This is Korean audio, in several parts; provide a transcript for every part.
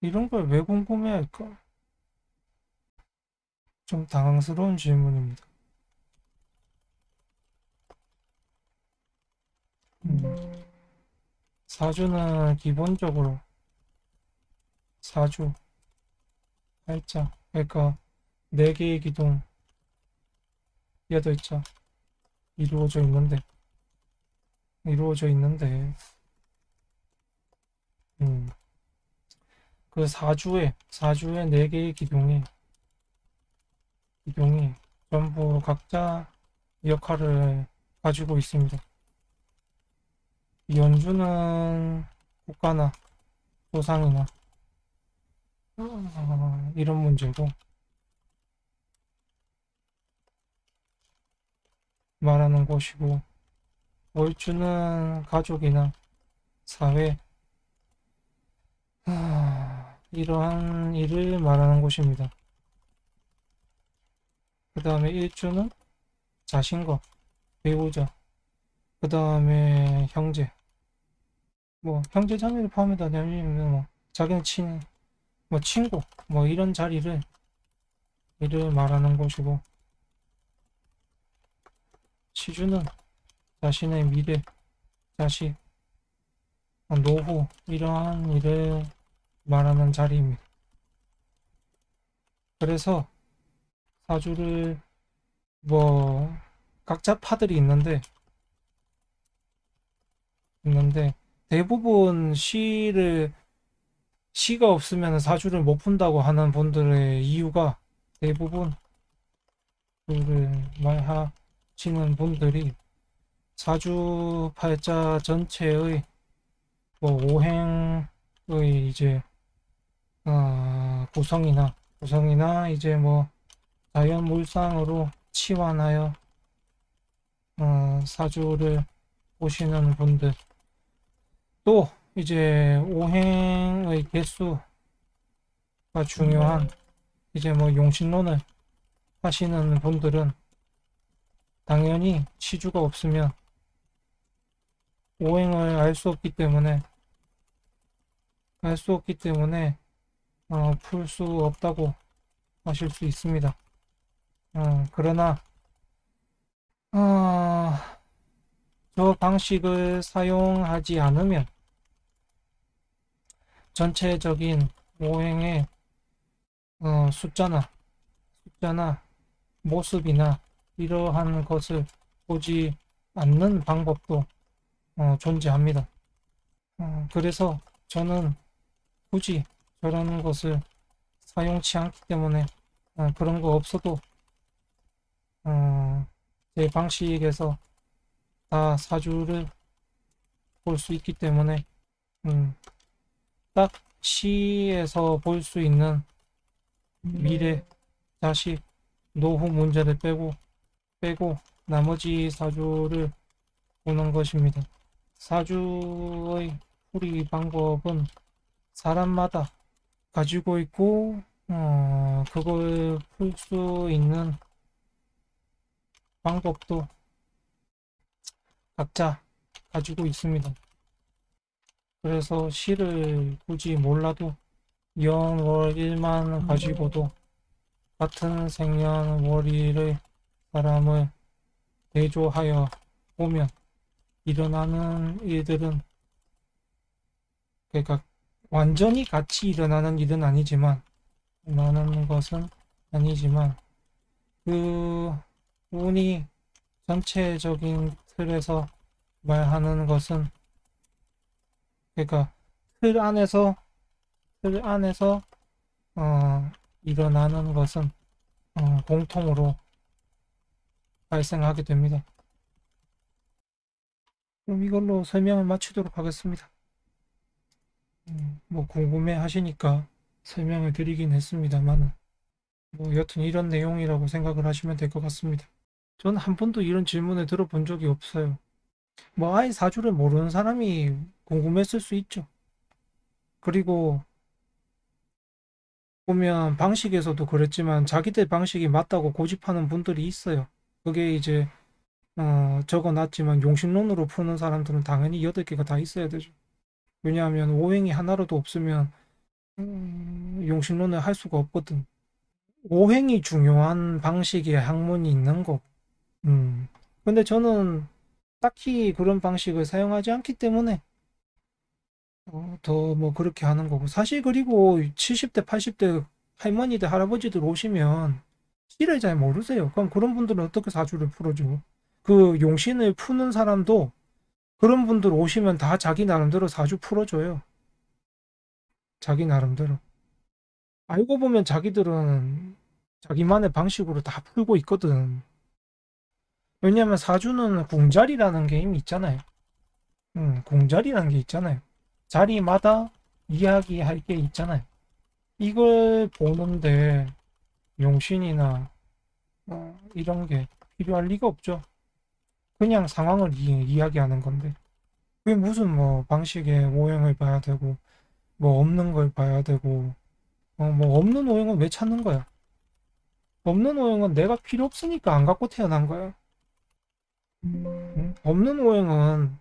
이런 걸 왜 궁금해할까? 좀 당황스러운 질문입니다. 음, 사주는 기본적으로 사주, 팔자, 그러니까 네 개의 기둥, 여덟 자 이루어져 있는데 이루어져 있는데 음, 그 사주에 사주의 네 개의 기둥이 기둥이 전부 각자 역할을 가지고 있습니다. 연주는 국가나 조상이나 어, 이런 문제고 말하는 곳이고 월주는 가족이나 사회 아, 이러한 일을 말하는 곳입니다. 그 다음에 일주는 자신과 배우자 그 다음에 형제 뭐 형제 자매를 포함해도 아니면 뭐 자기는 친, 뭐 친구 뭐 이런 자리를 이를 말하는 곳이고 시주는 자신의 미래, 자식, 노후 이러한 일을 말하는 자리입니다. 그래서 사주를 뭐 각자 파들이 있는데 있는데 대부분 시를 시가 없으면 사주를 못 푼다고 하는 분들의 이유가 대부분 그를 말하시는 분들이 사주 팔자 전체의 뭐 오행의 이제 어, 구성이나 구성이나 이제 뭐 자연 물상으로 치환하여 어, 사주를 보시는 분들. 또 이제 오행의 개수가 중요한 이제 뭐 용신론을 하시는 분들은 당연히 치주가 없으면 오행을 알 수 없기 때문에 알 수 없기 때문에 어, 풀 수 없다고 하실 수 있습니다. 어, 그러나 어, 저 방식을 사용하지 않으면 전체적인 오행의 어, 숫자나 숫자나 모습이나 이러한 것을 보지 않는 방법도 어, 존재합니다. 어, 그래서 저는 굳이 저런 것을 사용치 않기 때문에 어, 그런 거 없어도 어, 제 방식에서 다 사주를 볼 수 있기 때문에 음, 딱 시에서 볼 수 있는 미래, 자식, 노후 문제를 빼고 빼고 나머지 사주를 보는 것입니다. 사주의 풀이 방법은 사람마다 가지고 있고 어, 그걸 풀 수 있는 방법도 각자 가지고 있습니다. 그래서 시를 굳이 몰라도 연월 일만 가지고도 같은 생년월일의 사람을 대조하여 보면 일어나는 일들은 그러니까 완전히 같이 일어나는 일은 아니지만 일어나는 것은 아니지만 그 운이 전체적인 틀에서 말하는 것은 그러니까 틀 안에서 틀 안에서 어, 일어나는 것은 어, 공통으로 발생하게 됩니다. 그럼 이걸로 설명을 마치도록 하겠습니다. 음, 뭐 궁금해 하시니까 설명을 드리긴 했습니다만 뭐 여튼 이런 내용이라고 생각을 하시면 될 것 같습니다. 저는 한 번도 이런 질문을 들어본 적이 없어요. 뭐 아예 사주를 모르는 사람이 궁금했을 수 있죠. 그리고 보면 방식에서도 그랬지만 자기들 방식이 맞다고 고집하는 분들이 있어요. 그게 이제 어, 적어놨지만 용신론으로 푸는 사람들은 당연히 8개가 다 있어야 되죠. 왜냐하면 오행이 하나라도 없으면 음, 용신론을 할 수가 없거든. 오행이 중요한 방식의 학문이 있는 거고. 음. 근데 저는 딱히 그런 방식을 사용하지 않기 때문에 어, 더뭐 그렇게 하는 거고. 사실 그리고 70대, 80대 할머니들, 할아버지들 오시면 시를 잘 모르세요. 그럼 그런 분들은 어떻게 사주를 풀어줘? 그 용신을 푸는 사람도 그런 분들 오시면 다 자기 나름대로 사주 풀어줘요. 자기 나름대로. 알고 보면 자기들은 자기만의 방식으로 다 풀고 있거든. 왜냐면 사주는 궁자리라는 게 이미 있잖아요. 음, 궁자리라는 게 있잖아요. 자리마다 이야기할 게 있잖아요. 이걸 보는데 용신이나 어, 이런 게 필요할 리가 없죠. 그냥 상황을 이, 이야기하는 건데. 그게 무슨 뭐 방식의 오행을 봐야 되고, 뭐 없는 걸 봐야 되고, 어, 뭐 없는 오행은 왜 찾는 거야? 없는 오행은 내가 필요 없으니까 안 갖고 태어난 거야. 응? 없는 오행은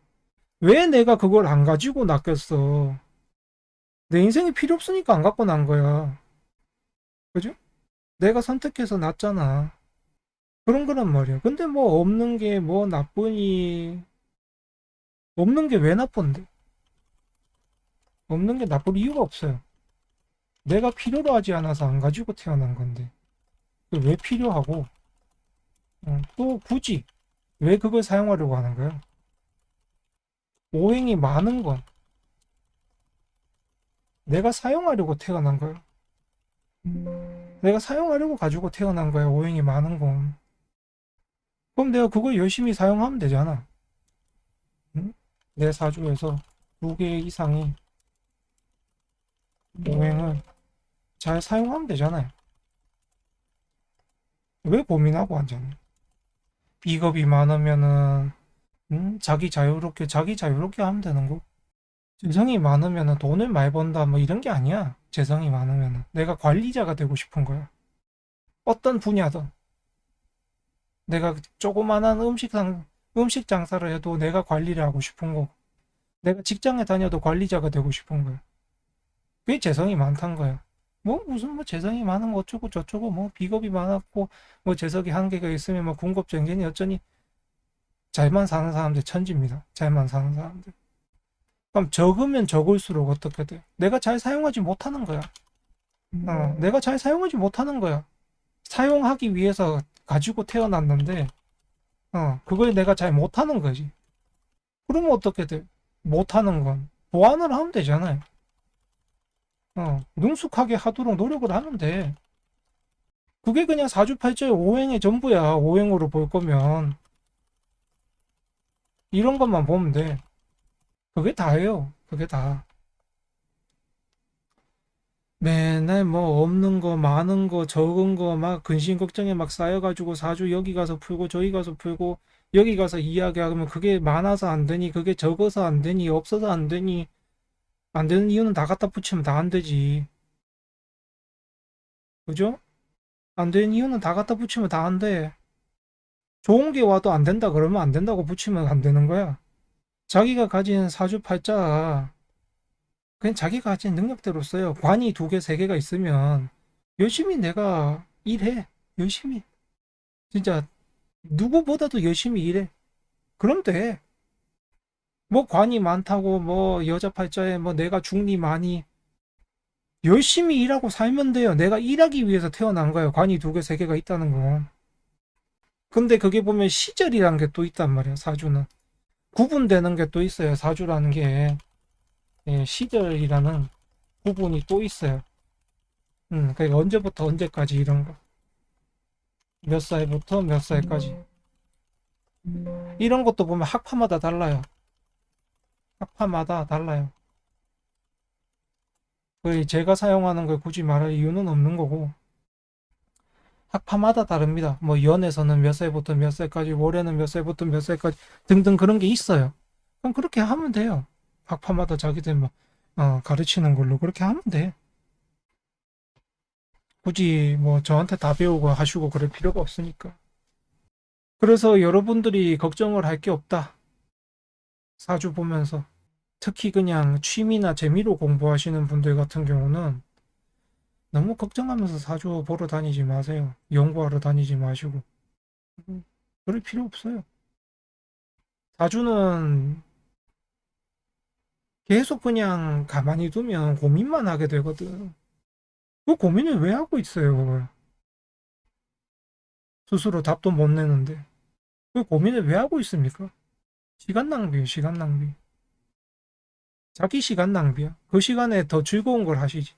왜 내가 그걸 안 가지고 낚였어? 내 인생이 필요 없으니까 안 갖고 난 거야. 그죠? 내가 선택해서 났잖아. 그런 거란 말이야. 근데 뭐 없는 게 뭐 나쁘니? 없는 게 왜 나쁜데? 없는 게 나쁠 이유가 없어요. 내가 필요로 하지 않아서 안 가지고 태어난 건데. 그왜 필요하고, 어, 또 굳이 왜 그걸 사용하려고 하는 거야? 오행이 많은 건 내가 사용하려고 태어난 거야. 내가 사용하려고 가지고 태어난 거야. 오행이 많은 건. 그럼 내가 그걸 열심히 사용하면 되잖아. 응? 내 사주에서 두 개 이상이 오행을 잘 사용하면 되잖아요. 왜 고민하고 앉았니? 비겁이 많으면은 음, 자기 자유롭게 자기 자유롭게 하면 되는 거. 재성이 많으면은 돈을 많이 번다 뭐 이런 게 아니야. 재성이 많으면은 내가 관리자가 되고 싶은 거야. 어떤 분야든 내가 조그만한 음식상 음식 장사를 해도 내가 관리를 하고 싶은 거고 내가 직장에 다녀도 관리자가 되고 싶은 거야. 그게 재성이 많단 거야. 뭐 무슨 뭐 재성이 많은 거 어쩌고 저쩌고 뭐 비겁이 많았고 뭐 재석이 한계가 있으면 뭐 군급쟁견이 어쩌니 잘만 사는 사람들 천지입니다. 잘만 사는 사람들. 그럼 적으면 적을수록 어떻게 돼? 내가 잘 사용하지 못하는 거야. 어, 내가 잘 사용하지 못하는 거야. 사용하기 위해서 가지고 태어났는데, 어, 그걸 내가 잘 못하는 거지. 그러면 어떻게 돼? 못하는 건 보완을 하면 되잖아요. 어, 능숙하게 하도록 노력을 하면 돼. 그게 그냥 사주팔자의 오행의 전부야. 오행으로 볼 거면. 이런 것만 보면 돼. 그게 다예요. 그게 다. 맨날 뭐 없는 거, 많은 거, 적은 거 막 근심 걱정에 막 쌓여가지고 사주 여기 가서 풀고 저기 가서 풀고 여기 가서 이야기하면 그게 많아서 안 되니 그게 적어서 안 되니 없어서 안 되니 안 되는 이유는 다 갖다 붙이면 다 안 되지. 그죠? 안 되는 이유는 다 갖다 붙이면 다 안 돼. 좋은 게 와도 안 된다 그러면 안 된다고 붙이면 안 되는 거야. 자기가 가진 사주팔자 그냥 자기가 가진 능력대로 써요. 관이 두 개, 세 개가 있으면 열심히 내가 일해. 열심히. 진짜 누구보다도 열심히 일해. 그럼 돼. 뭐 관이 많다고 뭐 여자 팔자에 뭐 내가 중리 많이 열심히 일하고 살면 돼요. 내가 일하기 위해서 태어난 거예요. 관이 두 개, 세 개가 있다는 건. 근데 그게 보면 시절이라는 게또 있단 말이야, 사주는. 구분되는 게 또 있어요, 사주라는 게. 예, 시절이라는 부분이 또 있어요. 음, 그러니까 언제부터 언제까지 이런 거. 몇 살부터 몇 살까지. 이런 것도 보면 학파마다 달라요. 학파마다 달라요. 거의 제가 사용하는 걸 굳이 말할 이유는 없는 거고. 학파마다 다릅니다. 뭐 연에서는 몇 살부터 몇 살까지, 월에는 몇 살부터 몇 살까지 등등 그런 게 있어요. 그럼 그렇게 하면 돼요. 학파마다 자기들 뭐 어, 가르치는 걸로 그렇게 하면 돼. 굳이 뭐 저한테 다 배우고 하시고 그럴 필요가 없으니까. 그래서 여러분들이 걱정을 할 게 없다. 사주 보면서. 특히 그냥 취미나 재미로 공부하시는 분들 같은 경우는 너무 걱정하면서 사주 보러 다니지 마세요. 연구하러 다니지 마시고. 음, 그럴 필요 없어요. 사주는 계속 그냥 가만히 두면 고민만 하게 되거든. 그 고민을 왜 하고 있어요, 그걸? 스스로 답도 못 내는데. 그 고민을 왜 하고 있습니까? 시간 낭비예요, 시간 낭비. 자기 시간 낭비야. 그 시간에 더 즐거운 걸 하시지.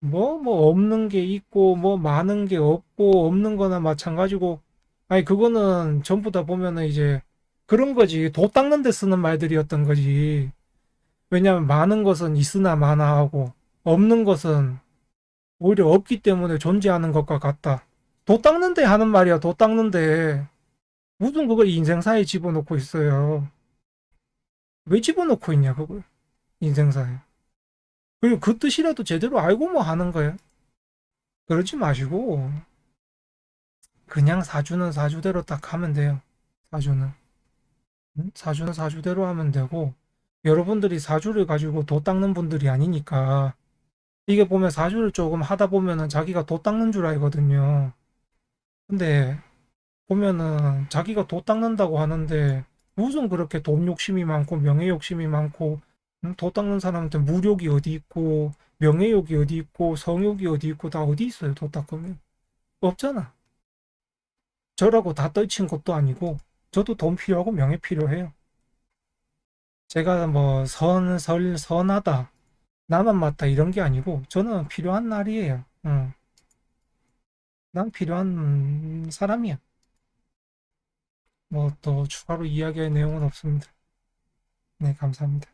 뭐, 뭐, 없는 게 있고, 뭐, 많은 게 없고, 없는 거나 마찬가지고, 아니, 그거는 전부 다 보면은 이제 그런 거지. 도 닦는 데 쓰는 말들이었던 거지. 왜냐면 많은 것은 있으나 마나 하고, 없는 것은 오히려 없기 때문에 존재하는 것과 같다. 도 닦는데 하는 말이야, 도 닦는데. 무슨 그걸 인생사에 집어넣고 있어요. 왜 집어넣고 있냐, 그걸. 인생사에. 그리고 그 뜻이라도 제대로 알고 뭐 하는 거야. 그러지 마시고, 그냥 사주는 사주대로 딱 하면 돼요. 사주는. 응? 사주는 사주대로 하면 되고, 여러분들이 사주를 가지고 도 닦는 분들이 아니니까, 이게 보면 사주를 조금 하다 보면은 자기가 도 닦는 줄 알거든요. 근데, 보면은 자기가 도 닦는다고 하는데, 무슨 그렇게 돈 욕심이 많고, 명예 욕심이 많고, 응? 도 닦는 사람한테 무력이 어디 있고, 명예욕이 어디 있고, 성욕이 어디 있고, 다 어디 있어요, 도 닦으면? 없잖아. 저라고 다 떨친 것도 아니고, 저도 돈 필요하고 명예 필요해요. 제가 뭐 선, 설, 선하다, 나만 맞다 이런 게 아니고, 저는 필요한 날이에요. 응. 난 필요한 사람이야. 뭐 또 추가로 이야기할 내용은 없습니다. 네, 감사합니다.